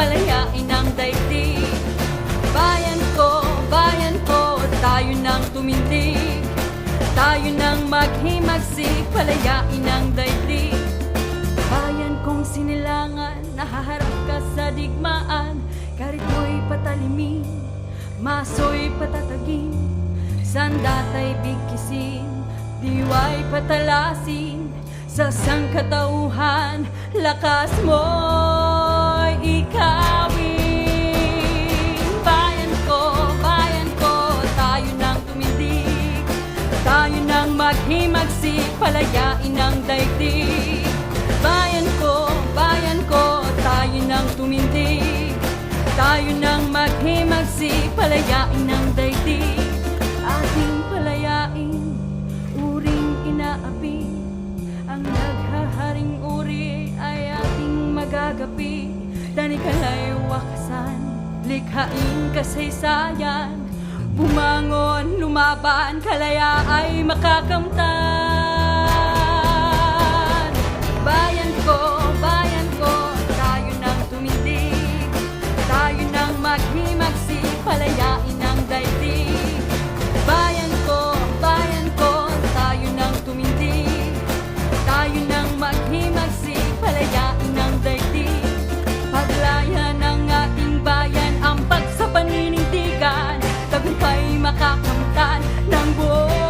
palayain ang daigdig. Bayan ko, bayan ko, tayo nang tumindig. Tayo nang maghimagsik, palayain ang daigdig. Bayan kong sinilangan, nahaharap ka sa digmaan. Karit mo'y patalimin, maso'y patatagin. Sandatay bigkisin, diway patalasin. Sa sangkatauhan, lakas mo'y ikaw. Nang maghimagsik, palayain ang daigdig. Bayan ko, bayan ko, tayo nang tumindig Tayo nang maghimagsik, palayain ang daigdig. Ating palayain, uring inaapi. Ang naghaharing uri ay ating magagapi. Tanikalay wakasan, likhain kasaysayan Bumangon, lumaban, kalaya ay makakamtan makapuntan ng buo